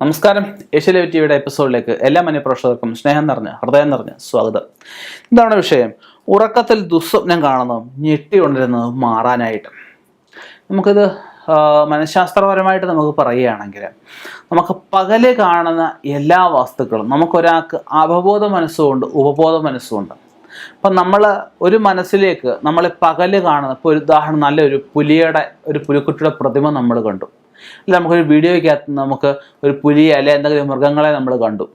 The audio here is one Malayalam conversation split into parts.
നമസ്കാരം. ഏഷ്യലൈവ് ടിവിയുടെ എപ്പിസോഡിലേക്ക് എല്ലാ മനുപ്രേക്ഷകർക്കും സ്നേഹം നിറഞ്ഞ ഹൃദയം നിറഞ്ഞ സ്വാഗതം. ഇതാണ് വിഷയം. ഉറക്കത്തിൽ ദുസ്വപ്നം കാണുന്നതും ഞെട്ടി ഉണരുന്നതും മാറാനായിട്ട്. നമുക്കിത് മനഃശാസ്ത്രപരമായിട്ട് നമുക്ക് പറയുകയാണെങ്കിൽ നമുക്ക് പകൽ കാണുന്ന എല്ലാ വസ്തുക്കളും നമുക്കൊരാൾക്ക് അവബോധ മനസ്സുമുണ്ട് ഉപബോധ മനസ്സുമുണ്ട്. അപ്പം നമ്മൾ ഒരു മനസ്സിലേക്ക് നമ്മൾ പകൽ കാണുന്ന ഇപ്പോൾ ഒരു ഉദാഹരണം നല്ലൊരു പുലിയുടെ ഒരു പുലിക്കുട്ടിയുടെ പ്രതിമ നമ്മൾ കണ്ടു. അല്ല നമുക്കൊരു വീഡിയോയ്ക്കകത്ത് നമുക്ക് ഒരു പുലിയെ അല്ലെ എന്തെങ്കിലും മൃഗങ്ങളെ നമ്മൾ കണ്ടു.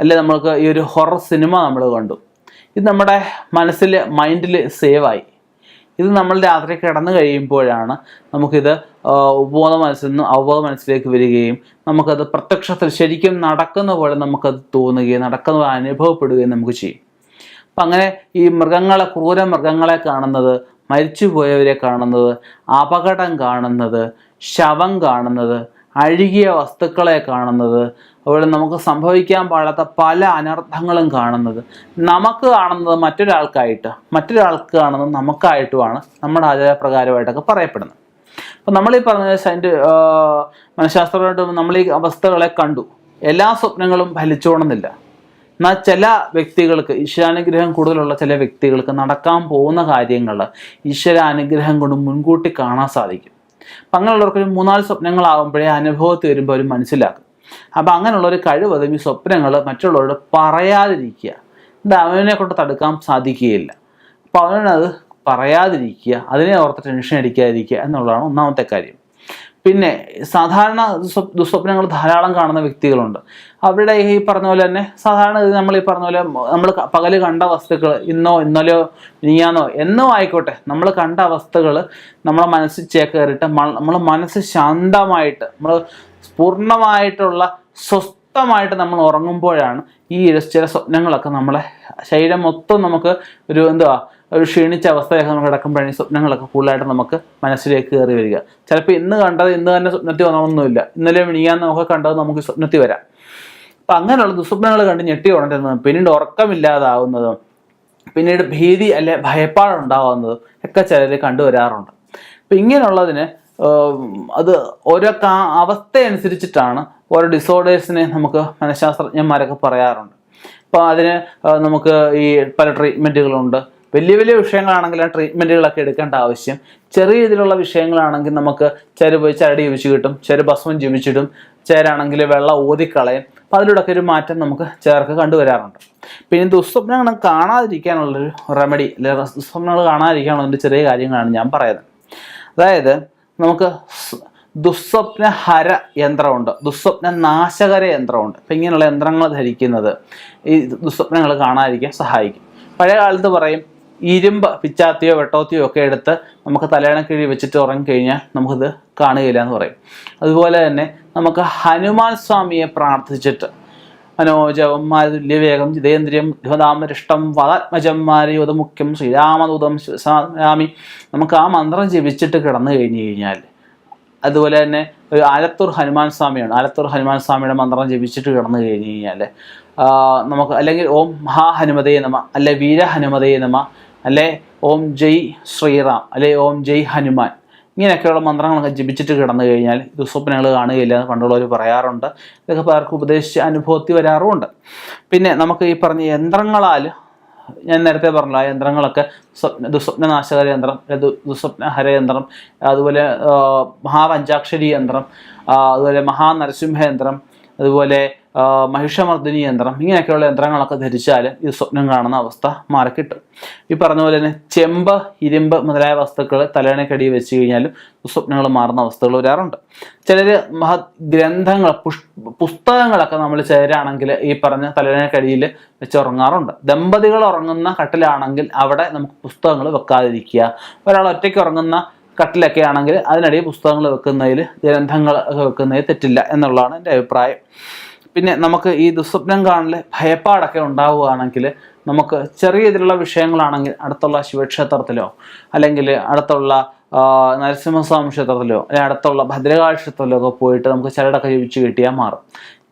അല്ലെ നമുക്ക് ഈ ഒരു ഹൊറർ സിനിമ നമ്മൾ കണ്ടു. ഇത് നമ്മുടെ മനസ്സിൽ മൈൻഡിൽ സേവായി ഇത് നമ്മൾ രാത്രി കിടന്നു കഴിയുമ്പോഴാണ് നമുക്കിത് ഉപബോധ മനസ്സിൽ നിന്നും അവബോധ മനസ്സിലേക്ക് വരികയും നമുക്കത് പ്രത്യക്ഷത്തിൽ ശരിക്കും നടക്കുന്ന പോലെ നമുക്കത് തോന്നുകയും നടക്കുന്ന പോലെ അനുഭവപ്പെടുകയും നമുക്ക് ചെയ്യും. അപ്പം അങ്ങനെ ഈ മൃഗങ്ങളെ ക്രൂര മൃഗങ്ങളെ കാണുന്നത് മരിച്ചുപോയവരെ കാണുന്നത് അപകടം കാണുന്നത് ശവം കാണുന്നത് അഴുകിയ വസ്തുക്കളെ കാണുന്നത് അതുപോലെ നമുക്ക് സംഭവിക്കാൻ പാടാത്ത പല അനർത്ഥങ്ങളും കാണുന്നത്. നമുക്ക് കാണുന്നത് മറ്റൊരാൾക്കായിട്ട് മറ്റൊരാൾക്ക് കാണുന്നത് നമുക്കായിട്ടുമാണ് നമ്മുടെ ആചാരപ്രകാരമായിട്ടൊക്കെ പറയപ്പെടുന്നത്. അപ്പം നമ്മൾ ഈ പറഞ്ഞ അതിന്റെ മനഃശാസ്ത്രപരമായിട്ട് നമ്മൾ ഈ അവസ്ഥകളെ കണ്ടു. എല്ലാ സ്വപ്നങ്ങളും ഫലിച്ചോണമെന്നില്ല എന്നാൽ ചില വ്യക്തികൾക്ക് ഈശ്വരാനുഗ്രഹം കൂടുതലുള്ള ചില വ്യക്തികൾക്ക് നടക്കാൻ പോകുന്ന കാര്യങ്ങൾ ഈശ്വരാനുഗ്രഹം കൊണ്ട് മുൻകൂട്ടി കാണാൻ സാധിക്കും. അപ്പം അങ്ങനെയുള്ളവർക്ക് ഒരു മൂന്നാൽ സ്വപ്നങ്ങളാകുമ്പോഴേ അനുഭവത്തിൽ വരുമ്പോൾ അവർ മനസ്സിലാക്കും. അപ്പം അങ്ങനെയുള്ള ഒരു കഴിവതും ഈ സ്വപ്നങ്ങൾ മറ്റുള്ളവരോട് പറയാതിരിക്കുക. ഇത് അവനെ കൊണ്ട് തടുക്കാൻ സാധിക്കുകയില്ല. അപ്പോൾ അവനത് പറയാതിരിക്കുക. അതിനെ ഓർത്ത് ടെൻഷൻ അടിക്കാതിരിക്കുക എന്നുള്ളതാണ് ഒന്നാമത്തെ കാര്യം. പിന്നെ സാധാരണ ദുസ്വ- ദുസ്വപ്നങ്ങൾ ധാരാളം കാണുന്ന വ്യക്തികളുണ്ട്. അവരുടെ ഈ പറഞ്ഞ പോലെ തന്നെ സാധാരണ നമ്മൾ ഈ പറഞ്ഞ പോലെ നമ്മൾ പകൽ കണ്ട വസ്തുക്കൾ ഇന്നോ ഇന്നലെയോ ഇനിയാന്നോ എന്നോ ആയിക്കോട്ടെ നമ്മൾ കണ്ട അവസ്ഥകൾ നമ്മളെ മനസ്സിൽ ചേക്കേറിയിട്ട് നമ്മൾ മനസ്സ് ശാന്തമായിട്ട് നമ്മൾ പൂർണമായിട്ടുള്ള സ്വസ്ഥമായിട്ട് നമ്മൾ ഉറങ്ങുമ്പോഴാണ് ഈ ചില സ്വപ്നങ്ങളൊക്കെ നമ്മളെ ശരീരം മൊത്തം നമുക്ക് ഒരു എന്തുവാ ഒരു ക്ഷീണിച്ച അവസ്ഥയൊക്കെ നമുക്ക് കിടക്കുമ്പോഴാണ് ഈ സ്വപ്നങ്ങളൊക്കെ കൂടുതലായിട്ട് നമുക്ക് മനസ്സിലേക്ക് കയറി വരിക. ചിലപ്പോൾ ഇന്ന് കണ്ടത് ഇന്ന് തന്നെ സ്വപ്നത്തിൽ വന്നൊന്നുമില്ല ഇന്നലെ മിനിയാൻ നമുക്ക് കണ്ടത് നമുക്ക് സ്വപ്നത്തിൽ വരാം. അപ്പം അങ്ങനെയുള്ള ദുസ്വപ്നങ്ങൾ കണ്ട് ഞെട്ടി ഉണരുന്നതും പിന്നീട് ഉറക്കമില്ലാതാവുന്നതും പിന്നീട് ഭീതി അല്ലെ ഭയപ്പാടുണ്ടാവുന്നതും ഒക്കെ ചിലർ കണ്ടുവരാറുണ്ട്. അപ്പം ഇങ്ങനെയുള്ളതിന് അത് ഓരോ കാ അവസ്ഥ അനുസരിച്ചിട്ടാണ് ഓരോ ഡിസോർഡേഴ്സിനെ നമുക്ക് മനഃശാസ്ത്രജ്ഞന്മാരൊക്കെ പറയാറുണ്ട്. അപ്പോൾ അതിന് നമുക്ക് ഈ പല ട്രീറ്റ്മെന്റുകളുണ്ട് വലിയ വലിയ വിഷയങ്ങളാണെങ്കിൽ ആ ട്രീറ്റ്മെന്റുകളൊക്കെ എടുക്കേണ്ട ആവശ്യം. ചെറിയ രീതിയിലുള്ള വിഷയങ്ങളാണെങ്കിൽ നമുക്ക് ചേര് പോയി ചരടി ജീവിച്ച് കിട്ടും ചെറു ഭസ്മം ജപിച്ചിടും ചേരാണെങ്കിൽ വെള്ളം ഊതിക്കളയും. അപ്പം അതിലൂടെയൊക്കെ ഒരു മാറ്റം നമുക്ക് ചേർക്ക് കണ്ടുവരാറുണ്ട്. പിന്നെ ദുസ്വപ്നങ്ങൾ കാണാതിരിക്കാനുള്ളൊരു റെമഡി ദുസ്വപ്നങ്ങൾ കാണാതിരിക്കാനുള്ള ചെറിയ കാര്യങ്ങളാണ് ഞാൻ പറയുന്നത്. അതായത് നമുക്ക് ദുസ്വപ്ന ഹര യന്ത്രമുണ്ട് ദുസ്വപ്ന നാശകര യന്ത്രമുണ്ട്. അപ്പം ഇങ്ങനെയുള്ള യന്ത്രങ്ങൾ ധരിക്കുന്നത് ഈ ദുസ്വപ്നങ്ങൾ കാണാതിരിക്കാൻ സഹായിക്കും. പഴയ കാലത്ത് പറയും ഇരുമ്പ് പിച്ചാത്തിയോ വെട്ടോത്തിയോ ഒക്കെ എടുത്ത് നമുക്ക് തലയണ കിഴി വെച്ചിട്ട് ഉറങ്ങിക്കഴിഞ്ഞാൽ നമുക്കിത് കാണുകയില്ല എന്ന് പറയും. അതുപോലെ തന്നെ നമുക്ക് ഹനുമാൻ സ്വാമിയെ പ്രാർത്ഥിച്ചിട്ട് മനോജവം മാതുല്യവേഗം ജിതേന്ദ്രിയം ധ്വതാമരിഷ്ടം വദാത്മജം മാരിയുതമുഖ്യം ശ്രീരാമദൂതം ശിവസാമി നമുക്ക് ആ മന്ത്രം ജപിച്ചിട്ട് കിടന്നു കഴിഞ്ഞു കഴിഞ്ഞാൽ അതുപോലെ തന്നെ ഒരു ആലത്തൂർ ഹനുമാൻ സ്വാമിയാണ്. ആലത്തൂർ ഹനുമാൻ സ്വാമിയുടെ മന്ത്രം ജപിച്ചിട്ട് കിടന്നു കഴിഞ്ഞു കഴിഞ്ഞാൽ നമുക്ക് അല്ലെങ്കിൽ ഓം മഹാഹനുമതേ നമ അല്ലെ വീരഹനുമതേ നമ അല്ലെ? ഓം ജയ് ശ്രീറാം അല്ലെ? ഓം ജയ് ഹനുമാൻ. ഇങ്ങനെയൊക്കെയുള്ള മന്ത്രങ്ങളൊക്കെ ജപിച്ചിട്ട് കിടന്നു കഴിഞ്ഞാൽ ദുസ്വപ്നങ്ങൾ കാണുകയില്ല എന്ന് പണ്ടുള്ളവർ പറയാറുണ്ട്. ഇതൊക്കെ പലർക്കും ഉപദേശിച്ച് അനുഭവത്തിൽ വരാറുമുണ്ട്. പിന്നെ നമുക്ക് ഈ പറഞ്ഞ യന്ത്രങ്ങളാൽ ഞാൻ നേരത്തെ പറഞ്ഞല്ലോ ആ യന്ത്രങ്ങളൊക്കെ സ്വപ്ന ദുസ്വപ്നനാശകര യന്ത്രം ദുസ്വപ്നഹര യന്ത്രം അതുപോലെ മഹാപഞ്ചാക്ഷരി യന്ത്രം അതുപോലെ മഹാനരസിംഹ യന്ത്രം അതുപോലെ മഹിഷമർദ്ദിനി യന്ത്രം ഇങ്ങനെയൊക്കെയുള്ള യന്ത്രങ്ങളൊക്കെ ധരിച്ചാൽ ഈ സ്വപ്നം കാണുന്ന അവസ്ഥ മാറിക്കിട്ടും. ഈ പറഞ്ഞ പോലെ തന്നെ ചെമ്പ് ഇരുമ്പ് മുതലായ വസ്തുക്കൾ തലയണക്കടി വെച്ച് കഴിഞ്ഞാലും സ്വപ്നങ്ങൾ മാറുന്ന അവസ്ഥകൾ വരാറുണ്ട്. ചിലർ മഹത് ഗ്രന്ഥങ്ങൾ പുസ്തകങ്ങളൊക്കെ നമ്മൾ ചേരാണെങ്കിൽ ഈ പറഞ്ഞ തലയണക്കടിയിൽ വെച്ച് ഉറങ്ങാറുണ്ട്. ദമ്പതികൾ ഉറങ്ങുന്ന കട്ടിലാണെങ്കിൽ അവിടെ നമുക്ക് പുസ്തകങ്ങൾ വെക്കാതിരിക്കുക. ഒരാൾ ഒറ്റയ്ക്ക് ഉറങ്ങുന്ന കട്ടിലൊക്കെ ആണെങ്കിൽ അതിനിടയിൽ പുസ്തകങ്ങൾ വെക്കുന്നതിൽ ഗ്രന്ഥങ്ങൾ വെക്കുന്നതിൽ തെറ്റില്ല എന്നുള്ളതാണ് എന്റെ അഭിപ്രായം. പിന്നെ നമുക്ക് ഈ ദുസ്വപ്നം കാണൽ ഭയപ്പാടൊക്കെ ഉണ്ടാവുകയാണെങ്കിൽ നമുക്ക് ചെറിയ രീതിയിലുള്ള വിഷയങ്ങളാണെങ്കിൽ അടുത്തുള്ള ശിവക്ഷേത്രത്തിലോ അല്ലെങ്കിൽ അടുത്തുള്ള നരസിംഹസ്വാമി ക്ഷേത്രത്തിലോ അല്ലെങ്കിൽ അടുത്തുള്ള ഭദ്രകാളി ക്ഷേത്രത്തിലോ ഒക്കെ പോയിട്ട് നമുക്ക് ചിലടൊക്കെ ജീവിച്ച് കിട്ടിയാൽ മാറും.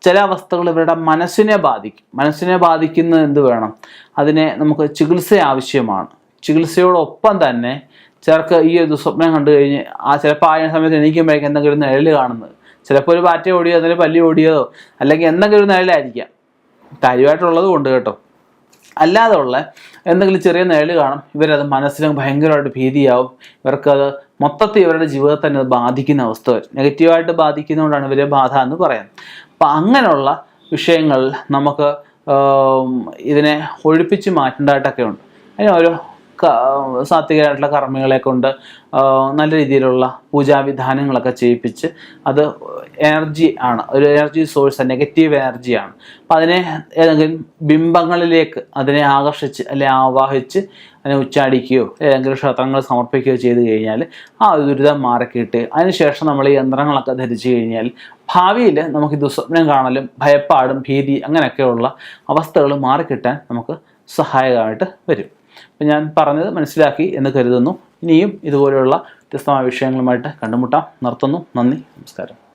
ചില അവസ്ഥകൾ ഇവരുടെ മനസ്സിനെ ബാധിക്കും. മനസ്സിനെ ബാധിക്കുന്നത് എന്ത് വേണം? അതിനെ നമുക്ക് ചികിത്സ ആവശ്യമാണ്. ചികിത്സയോടൊപ്പം തന്നെ ചിലർക്ക് ഈ ഒരു സ്വപ്നം കണ്ടു കഴിഞ്ഞ് ആ ചിലപ്പോൾ ആ സമയത്ത് എണീക്കുമ്പോഴേക്കും എന്തെങ്കിലും നിഴൽ കാണുന്നത് ചിലപ്പോൾ ഒരു പാറ്റ ഓടിയോ അതിൽ പല്ലി ഓടിയതോ അല്ലെങ്കിൽ എന്തെങ്കിലും ഒരു നിഴലായിരിക്കാം. കാര്യമായിട്ടുള്ളത് കൊണ്ട് കേട്ടോ. അല്ലാതെ ഉള്ള എന്തെങ്കിലും ചെറിയ നിഴൽ കാണും. ഇവരത് മനസ്സിലും ഭയങ്കരമായിട്ട് ഭീതിയാവും. ഇവർക്കത് മൊത്തത്തിൽ ഇവരുടെ ജീവിതത്തെ തന്നെ ബാധിക്കുന്ന അവസ്ഥ വരും. നെഗറ്റീവായിട്ട് ബാധിക്കുന്നതുകൊണ്ടാണ് ഇവരെ ബാധ എന്ന് പറയുന്നത് അപ്പം അങ്ങനെയുള്ള വിഷയങ്ങൾ നമുക്ക് ഇതിനെ ഒഴിപ്പിച്ച് മാറ്റേണ്ടതായിട്ടൊക്കെ ഉണ്ട് അതിന് ഓരോ കർമ്മങ്ങളെ കർമ്മികളെ കൊണ്ട് നല്ല രീതിയിലുള്ള പൂജാവിധാനങ്ങളൊക്കെ ചെയ്യിപ്പിച്ച് അത് എനർജി ആണ് ഒരു എനർജി സോഴ്സ് നെഗറ്റീവ് എനർജിയാണ് അപ്പം അതിനെ ഏതെങ്കിലും ബിംബങ്ങളിലേക്ക് അതിനെ ആകർഷിച്ച് അല്ലെങ്കിൽ ആവാഹിച്ച് അതിനെ ഉച്ചാടിക്കുകയോ ഏതെങ്കിലും ക്ഷേത്രങ്ങൾ സമർപ്പിക്കുകയോ ചെയ്തു കഴിഞ്ഞാൽ ആ ദുരിതം മാറിക്കിട്ട്. അതിനുശേഷം നമ്മൾ ഈ യന്ത്രങ്ങളൊക്കെ ധരിച്ചു കഴിഞ്ഞാൽ ഭാവിയിൽ നമുക്ക് ദുസ്വപ്നം കാണലും ഭയപ്പാടും ഭീതി അങ്ങനെയൊക്കെയുള്ള അവസ്ഥകൾ മാറിക്കിട്ടാൻ നമുക്ക് സഹായകമായിട്ട് വരും. അപ്പം ഞാൻ പറഞ്ഞത് മനസ്സിലാക്കി എന്ന് കരുതുന്നു. ഇനിയും ഇതുപോലെയുള്ള വ്യത്യസ്തമായ വിഷയങ്ങളുമായിട്ട് കണ്ടുമുട്ടാം. നിർത്തുന്നു. നന്ദി. നമസ്കാരം.